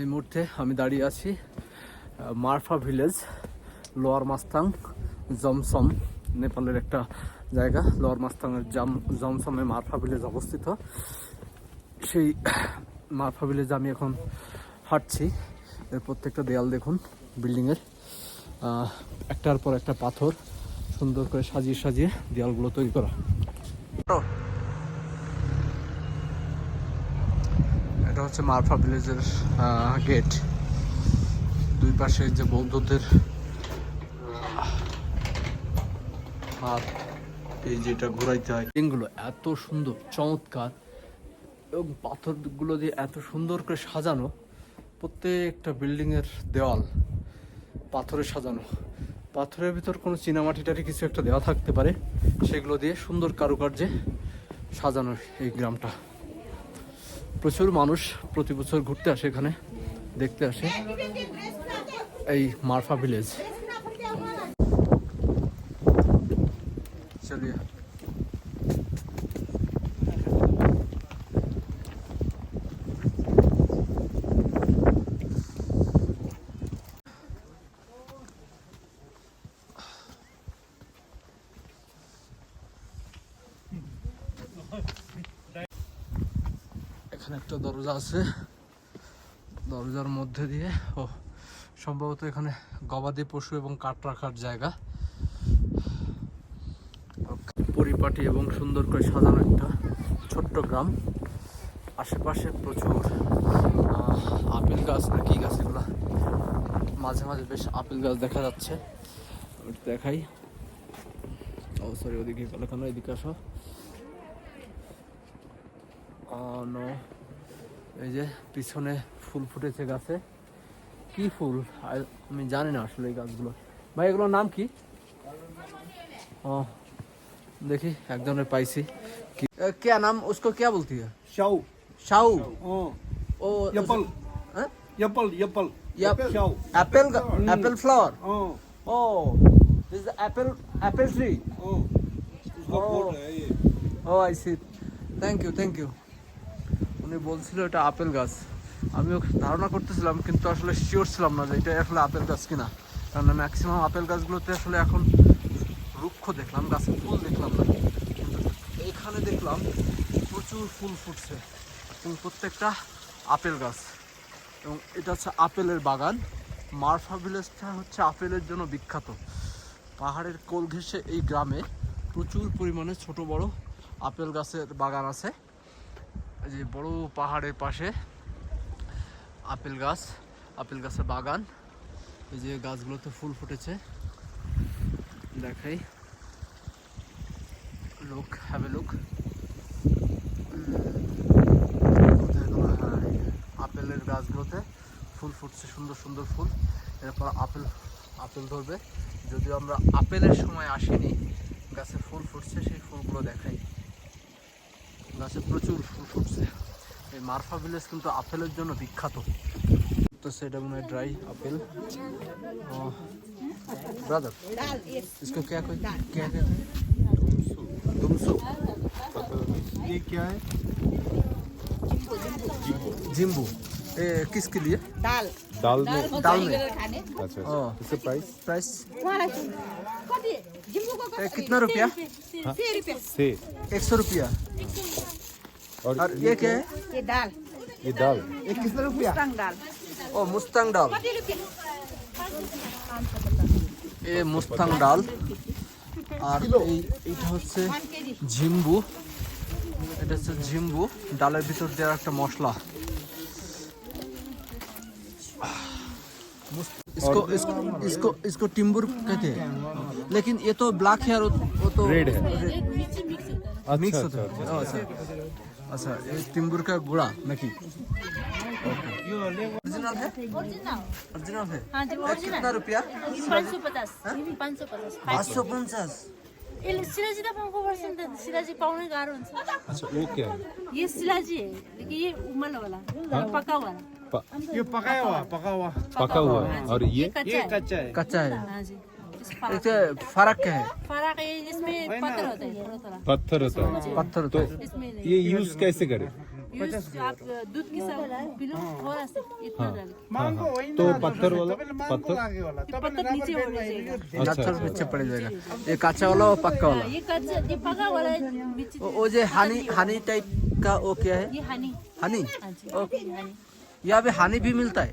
এই মুহূর্তে আমি দাঁড়িয়ে আছি মারফা ভিলেজ, লোয়ার মাস্তাং, জমসম, নেপালের একটা জায়গা। লোয়ার মাস্তাংয়ের জাম, জমসমে মারফা ভিলেজ অবস্থিত। সেই মারফা ভিলেজ আমি এখন হাঁটছি, এর প্রত্যেকটা দেয়াল দেখুন, বিল্ডিংয়ের। একটার পর একটা পাথর সুন্দর করে সাজিয়ে সাজিয়ে দেয়ালগুলো তৈরি করা। এটা হচ্ছে মারফা ভিলেজের গেট দুই পাশে যে বৌদ্ধদের হাত, এই যেটা ঘোরাইতে হয়। এগুলো এত সুন্দর, চমৎকার, এবং পাথরগুলো দিয়ে এত সুন্দর করে সাজানো। প্রত্যেকটা বিল্ডিং এর দেওয়াল পাথরে সাজানো। পাথরের ভিতর কোনো চীনামাটিটারি কিছু একটা দেওয়া থাকতে পারে। সেগুলো দিয়ে সুন্দর কারুকার্যে সাজানো এই গ্রামটা। প্রচুর মানুষ প্রতি বছর ঘুরতে আসে এখানে দেখতে আসে। এই মারফা ভিলেজ। চলিয়ে। একটা দরজা আছে। দরজার মধ্যে দিয়ে, ও, সম্ভবত এখানে গবাদি পশু এবং কাঠ রাখার জায়গা। পরিপাটি এবং সুন্দর করে সাজানো একটা ছোট্ট গ্রাম। আশেপাশে প্রচুর আপেল গাছ না কি গাছ এগুলা? মাঝে মাঝে বেশ আপেল গাছ দেখা যাচ্ছে। দেখাই। ও সরি ওদিকে এদিকে আসো। no. এই যে পিছনে ফুল ফুটেছে গাছে কি ফুল আ- আমি জানি না আসলে এই গাছগুলো ভাই এগুলোর নাম কি ও দেখি একজনের পাইছি কি এ, क्या नाम उसको क्या बोलती है Shau. शाऊ Oh. ओ Yapal. हाँ? Yapal. Yapal. Yap. Shau. Apple apple flower Oh. O this apple apple tree Oh. उसका Oh. बोल है ये ও আই উনি বলছিল এটা আপেল গাছ। আমিও ধারণা করতেছিলাম, কিন্তু আসলে শিওর ছিলাম না যে এটা আসলে আপেল গাছ কিনা। কারণ ম্যাক্সিমাম আপেল গাছগুলোতে আসলে এখন রুক্ষ দেখলাম গাছে ফুল দেখলাম না। এখানে দেখলাম প্রচুর ফুল ফুটছে। এবং প্রত্যেকটা আপেল গাছ। এবং এটা হচ্ছে আপেলের বাগান। মারফা ভিলেজটা হচ্ছে আপেলের জন্য বিখ্যাত। পাহাড়ের কোল ঘেঁষে এই গ্রামে প্রচুর পরিমাণে ছোট বড় আপেল গাছের বাগান আছে। যে বড় পাহাড়ের পাশে আপেল গাছ, আপেল গাছের বাগান। এই যে গাছগুলোতে ফুল ফুটেছে। দেখাই। লুক হ্যাভ লুক আপেলের গাছগুলোতে ফুল ফুটছে, সুন্দর সুন্দর ফুল। এরপর আপেল আপেল ধরবে। যদিও আমরা আপেলের সময় আসিনি, গাছে ফুল ফুটছে, সেই ফুলগুলো দেখাই। গাছে প্রচুর ফুল ফুটছে এই মারফা ভিলেজ কিন্তু আপেলের জন্য বিখ্যাত তো সেটা মনে হয় ড্রাই আপেল ব্রাদার इसको क्या कोई क्या कहते हैं दुमसु ये क्या है जिम्बू ये किसके लिए दाल दाल में दाल में खाने अच्छा ओ अच्छा इसका प्राइस प्राइस उहाँलाई कति जिम्बूको ए, कितना रुपया सय रुपियाँ से एक सौ रुपया और, और ये क्या है ये दाल ये दाल ये कितना रुपया टाङ दाल ও মুস্তাং ডাল कति रुपियाँ এ মুস্তাং ডাল আর এই এইটা হচ্ছে वान केजी ঝিম্বু এটা হচ্ছে ঝিম্বু ডালের ভিতর দেওয়ার একটা মশলা मुस्त- इसको इसको इसको इसको टिम्बुर कहते हैं लेकिन ये तो ब्लैक है और वो तो Red है। मिक्स अच्छा होता अच्छा है ओ, अच्छा ये टिम्बुर का गुड़ा नकी ओरिजिनल है ओरिजिनल ओरिजिनल है हाँ जी ये ओरिजिनल कितना रुपया? पाँच सौ पचास। पाँच सौ पचास। पाँच सौ पचास? यसले सिलाजी त पाउँको पर्छ नि त सिलाजी पाउनै गाह्रो हुन्छ अच्छा वो क्या है? ये सिलाजी है। लेकिन ये उमल वाला। पका हुआ ये पकाया हुआ पका हुआ। पका हुआ है। और ये? कच्चा ये है कच्चा है। कच्चा है। हाँ जी। फ़र्क है। फ़र्क इसमें पत्थर होता है पत्थर होता है। हाँ, हाँ। तो पत्थर तो ये यूज़ कैसे करें? तो पत्थर वाला पत्थर? पत्थर नीचे पत्थर नीचे पड़ जाएगा ये कच्चा वाला और पक्का वाला? ये कच्चा ये पक्का वाला वो जो हानी हानी टाइप का वो क्या है? ये हानी। हानी? या पे हानी भी मिलता है।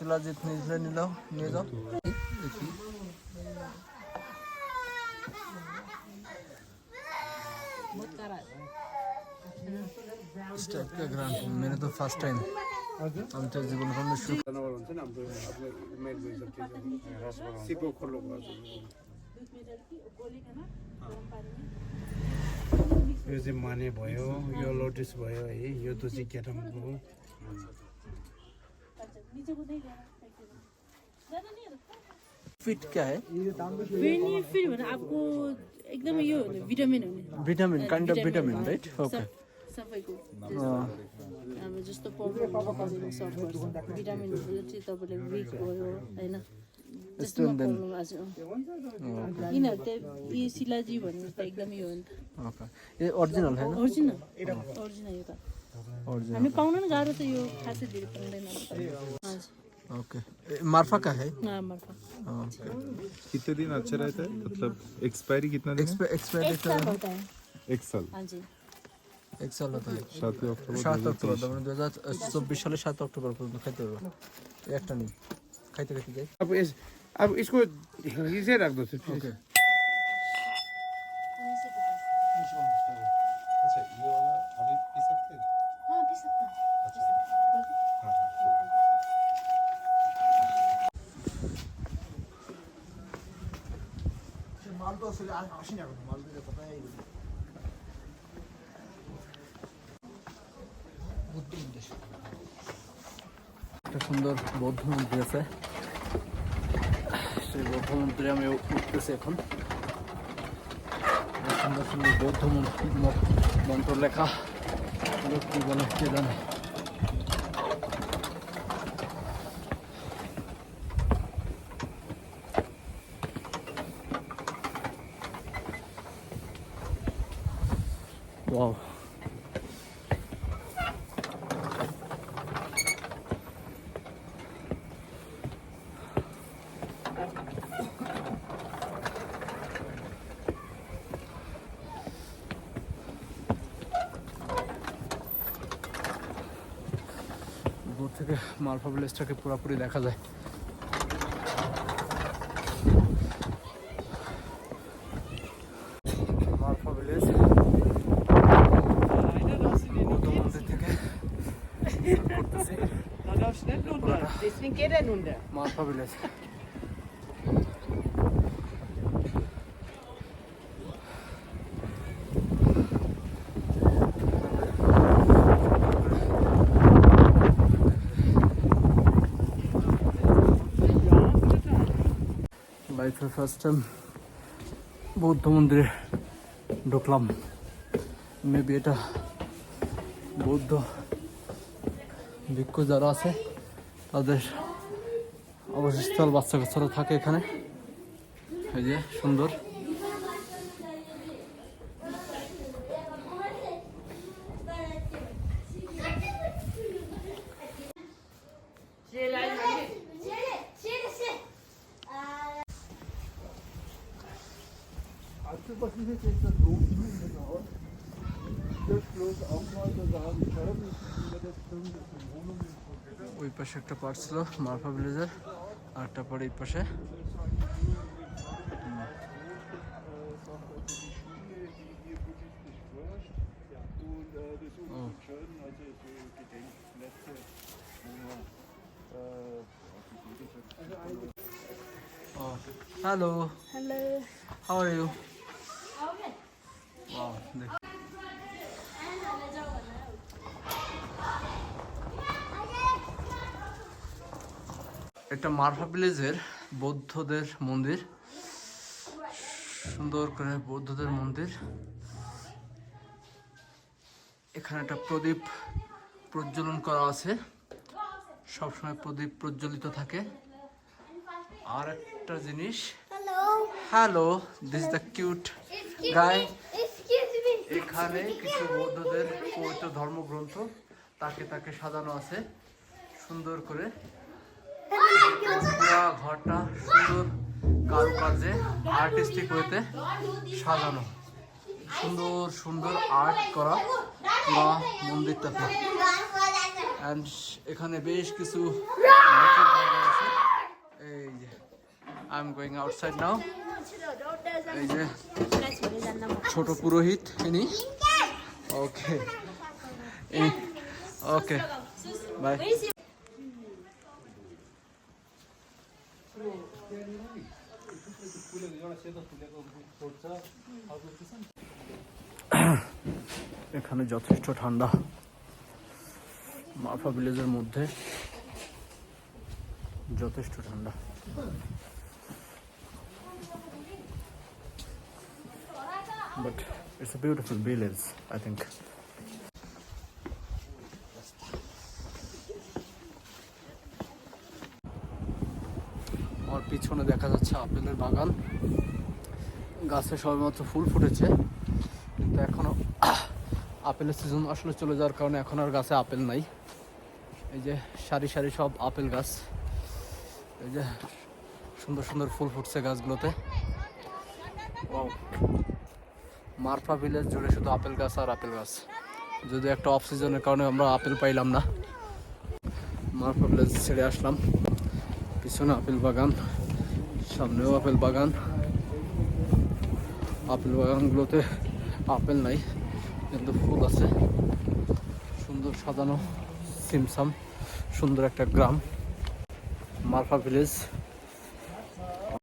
पचास नहीं শিলাজিৎ নিলে নিলাও নিয়ে যাও দেখি बहुत करा है इस टाइप का ग्रांड मैंने तो फर्स्ट टाइम আমি তো জীবন কোনো শুরু जनावर हुन्छ नि हाम्रो आफ्नो मेन मेन सब सिपो खोलो यो चाहिँ माने भयो यो लोटस भयो है यो त चाहिँ फिट क्या है? फेनी भने आपको एकदम यो भिटामिन हुने। Vitamin kind of vitamin right okay सबैको। अब जस्तो भिटामिन तपाईँले विक भयो होइन? यिनीहरू त यी शिलाजी भन्ने त एकदमै यो ओरिजिनल ओरिजिनल ओरिजिनल यो त। हामी पाउन नि गाह्रो छ यो खासै धेरै पाउँदैन हजुर ओके ये मार्फा का है मर्फा ओके कितने दिन अच्छा रहता है मतलब एक्सपायरी कितना दिन है एक्सपायर एक साल होता है एक साल हाँ जी এক সাল হতে হয় সাতই অক্টোবর সাত অক্টোবর তার মানে দু হাজার চব্বিশ সালের সাত অক্টোবর পর্যন্ত খাইতে পারবো এই একটা নেই খাইতে খাইতে যাই अब यस अब यसको हिजै राख्दो একটা সুন্দর বৌদ্ধ মন্দির আছে। সেই বৌদ্ধ মন্দিরে আমি উঠতেছি এখন। সুন্দর সুন্দর বৌদ্ধ মন্ত্র লেখা। কি বলে, কে জানে। Wow. থেকে মালফা ভিলেজটাকে পুরোপুরি দেখা যায় Deswegen geht er nun da. মালফা village লাইফে ফার্স্ট টাইম বৌদ্ধ মন্দিরে ঢুকলাম মেবি এটা বৌদ্ধ ভিক্ষু যারা আছে তাদের অবশিষ্টল বাচ্চা কাচ্চারা থাকে এখানে। এই যে সুন্দর। ওই পাশে একটা পার্ট ছিল মারফা আর একটা পরে এই পাশে Oh. Hello. Hello. How are you? এটা মারফা ভিলেজের বৌদ্ধদের মন্দির। সুন্দর করে বৌদ্ধদের মন্দির। এখানে একটা প্রদীপ প্রজ্বলন করা আছে। সবসময় প্রদীপ প্রজ্বলিত থাকে। আর একটা জিনিস। Hello this the cute guy এখানে কিছু বৌদ্ধদের পবিত্র ধর্মগ্রন্থ তাকে তাকে সাজানো আছে। সুন্দর করে। পুরা ঘরটা সুন্দর কারুকার্যে আর্টিস্টিক ওয়েতে সাজানো। সুন্দর সুন্দর আর্ট করা পুরা মন্দিরটাতে। অ্যান্ড এখানে বেশ কিছু। এই যে I am going outside now এই যে, ছোট পুরোহিত ইনি। ওকে ওকে বাই এখানে যথেষ্ট ঠান্ডা। মাফা ভিলেজের মধ্যে যথেষ্ট ঠান্ডা। But it's a beautiful village, i think. আমার পিছনে দেখা যাচ্ছে আপেলের বাগান। গাছে সবেমাত্র ফুল ফুটেছে, কিন্তু এখনও আপেলের সিজন আসলে চলে যাওয়ার কারণে এখন আর গাছে আপেল নাই। এই যে সারি সারি সব আপেল গাছ। এই যে সুন্দর সুন্দর ফুল ফুটছে গাছগুলোতে. মারফা ভিলেজ জুড়ে শুধু আপেল গাছ আর আপেল গাছ। যদি একটা অফ সিজনের কারণে আমরা আপেল পাইলাম না। মারফা ভিলেজ ছেড়ে আসলাম। পিছনে আপেল বাগান সামনেও আপেল বাগান। আপেল বাগানগুলোতে আপেল নাই। কিন্তু ফুল আছে। সুন্দর সাজানো সিমসাম সুন্দর একটা গ্রাম। মারফা ভিলেজ।